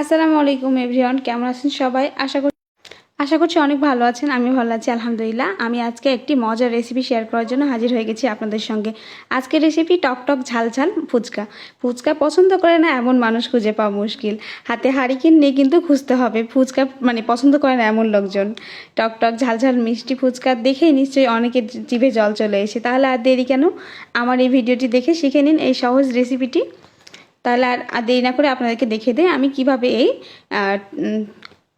আসসালামু আলাইকুম এভরিওয়ান, কেমন আছেন সবাই? আশা করছি আশা করছি অনেক ভালো আছেন আমি ভালো আছি, আলহামদুলিল্লাহ। আমি আজকে একটি মজার রেসিপি শেয়ার করার জন্য হাজির হয়ে গেছি আপনাদের সঙ্গে। আজকের রেসিপি টক টক ঝাল ঝাল ফুচকা। ফুচকা পছন্দ করে না এমন মানুষ খুঁজে পাওয়া মুশকিল। হাতে হারিকেন নিয়ে কিন্তু খুঁজতে হবে, ফুচকা মানে পছন্দ করে না এমন লোকজন। টক টক ঝাল ঝাল মিষ্টি ফুচকা দেখেই নিশ্চয়ই অনেকের জিভে জল চলে এসে। তাহলে আর দেরি কেন? আমার এই ভিডিওটি দেখে শিখে নিন এই সহজ রেসিপিটি তাহলে আর দেরি না করে আপনাদেরকে দেখে দিই, আমি কীভাবে এই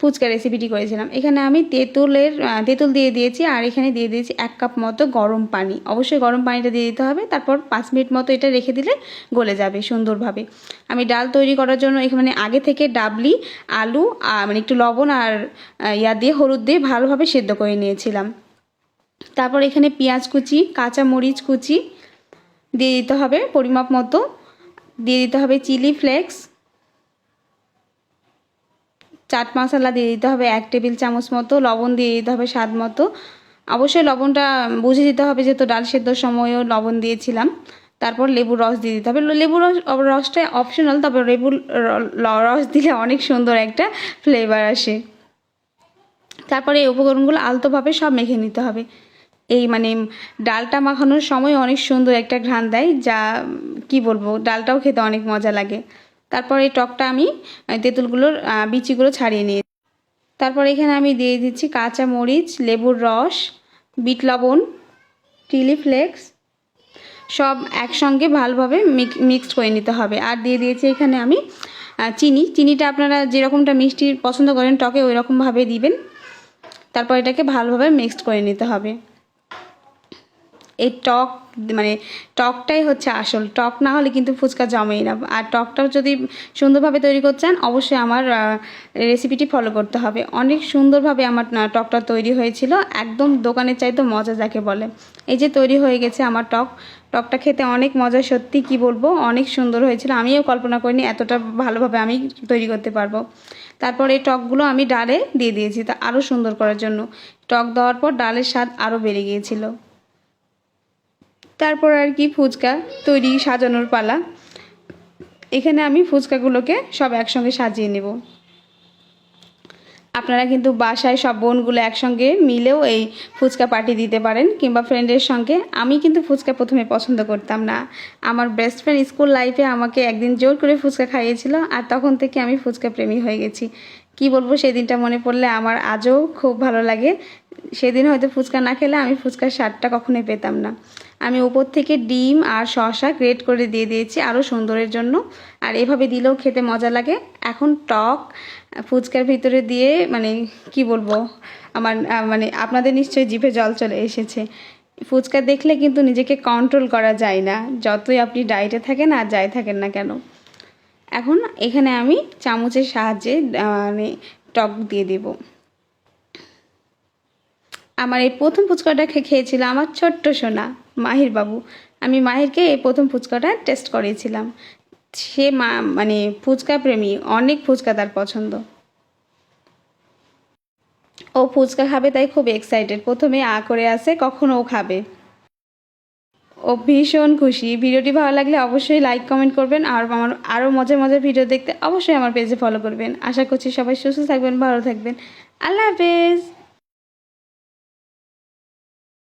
ফুচকা রেসিপিটি করেছিলাম। এখানে আমি তেঁতুলের তেঁতুল দিয়ে দিয়েছি, আর এখানে দিয়ে দিয়েছি এক কাপ মতো গরম পানি। অবশ্যই গরম পানিটা দিয়ে দিতে হবে, তারপর পাঁচ মিনিট মতো এটা রেখে দিলে গলে যাবে সুন্দরভাবে। আমি ডাল তৈরি করার জন্য এখানে আগে থেকে ডাবলি, আলু মানে একটু লবণ আর ইয়া দিয়ে হলুদ দিয়ে ভালোভাবে সেদ্ধ করে নিয়েছিলাম। তারপর এখানে পেঁয়াজ কুচি কাঁচা মরিচ কুচি দিয়ে দিতে হবে পরিমাপ মতো। দিয়ে দিতে হবে চিলি ফ্লেক্স। চাট মশলা দিয়ে দিতে হবে এক টেবিল চামচ মতো, লবণ দিয়ে দিতে হবে স্বাদ মতো। অবশ্যই লবণটা বুঝে দিতে হবে যেহেতু ডাল সেদ্ধর সময়ও লবণ দিয়েছিলাম। তারপর লেবুর রস দিয়ে দিতে হবে। লেবুর রস, রসটা অপশনাল তবে লেবুর রস দিলে অনেক সুন্দর একটা ফ্লেভার আসে। তারপরে এই উপকরণগুলো আলতোভাবে সব মেখে নিতে হবে। এই মানে ডালটা মাখানোর সময় অনেক সুন্দর একটা ঘ্রাণ দেয়, যা কি বলব, ডালটাও খেতে অনেক মজা লাগে। তারপর এই টকটা আমি তেঁতুলগুলোর বিচিগুলো ছাড়িয়ে নিয়ে তারপর এখানে আমি দিয়ে দিচ্ছি কাঁচা মরিচ, লেবুর রস, বিট লবণ, চিলি ফ্লেক্স, সব একসঙ্গে ভালোভাবে মিক্সড করে নিতে হবে। আর দিয়ে দিয়েছি এখানে আমি চিনি। চিনিটা আপনারা যেরকমটা মিষ্টি পছন্দ করেন, টকে ওই রকমভাবে দিবেন। তারপর এটাকে ভালোভাবে মিক্সড করে নিতে হবে। এই টক মানে টকটাই হচ্ছে আসল। টক না হলে কিন্তু ফুচকা জমেই না। আর টকটাও যদি সুন্দরভাবে তৈরি করতে চান, অবশ্যই আমার রেসিপিটি ফলো করতে হবে। অনেক সুন্দরভাবে আমার টকটা তৈরি হয়েছিল। একদম দোকানের চাইতে মজা যাকে বলে। এই যে তৈরি হয়ে গেছে আমার টক। টকটা খেতে অনেক মজা, সত্যি কি বলব? অনেক সুন্দর হয়েছিল। আমিও কল্পনা করিনি এতটা ভালোভাবে আমি তৈরি করতে পারব। তারপর এই টকগুলো আমি ডালে দিয়ে দিয়েছি, তা আরও সুন্দর করার জন্য। টক দেওয়ার পর ডালের স্বাদ আরও বেড়ে গিয়েছিল। তারপর আর কি ফুচকা তৈরি সাজানোর পালা। এখানে আমি ফুচকাগুলোকে সব একসঙ্গে সাজিয়ে নেব। আপনারা কিন্তু বাসায় সব বোনগুলো একসঙ্গে মিলেও এই ফুচকা পার্টি দিতে পারেন কিংবা ফ্রেন্ডের সঙ্গে। আমি কিন্তু ফুচকা প্রথমে পছন্দ করতাম না। আমার বেস্ট ফ্রেন্ড স্কুল লাইফে আমাকে একদিন জোর করে ফুচকা খাইয়েছিল আর তখন থেকে আমি ফুচকা প্রেমী হয়ে গেছি। কি বলব সেই দিনটা মনে পড়লে আমার আজও খুব ভালো লাগে। সেদিন হয়তো ফুচকা না খেলে আমি ফুচকার স্বাদটা কখনোই পেতাম না। আমি উপর থেকে ডিম আর শসা গ্রেট করে দিয়ে দিয়েছি আরও সুন্দরের জন্য। আর এভাবে দিলেও খেতে মজা লাগে। এখন টক, ফুচকার ভিতরে দিয়ে মানে কি বলব, আমার মানে আপনাদের নিশ্চয়ই জিভে জল চলে এসেছে। ফুচকা দেখলে কিন্তু নিজেকে কন্ট্রোল করা যায় না। যতই আপনি ডায়েটে থাকেন আর যাই থাকেন না কেন। এখন এখানে আমি চামচের সাহায্যে মানে টক দিয়ে দেবো। আমার এই প্রথম ফুচকাটা খেয়েছিল আমার ছোট্ট সোনা মাহির বাবু আমি মাহিরকে এই প্রথম ফুচকাটা টেস্ট করিয়েছিলাম। সে মা মানে ফুচকা প্রেমী, অনেক ফুচকা তার পছন্দ। ও ফুচকা খাবে তাই খুব এক্সাইটেড প্রথমে আ করে আসে, কখন ও খাবে। ও ভীষণ খুশি। ভিডিওটি ভালো লাগলে অবশ্যই লাইক কমেন্ট করবেন। আর আমার আরও মজার মজার ভিডিও দেখতে অবশ্যই আমার পেজে ফলো করবেন। আশা করছি সবাই সুস্থ থাকবেন, ভালো থাকবেন। আল্লাহ হাফেজ।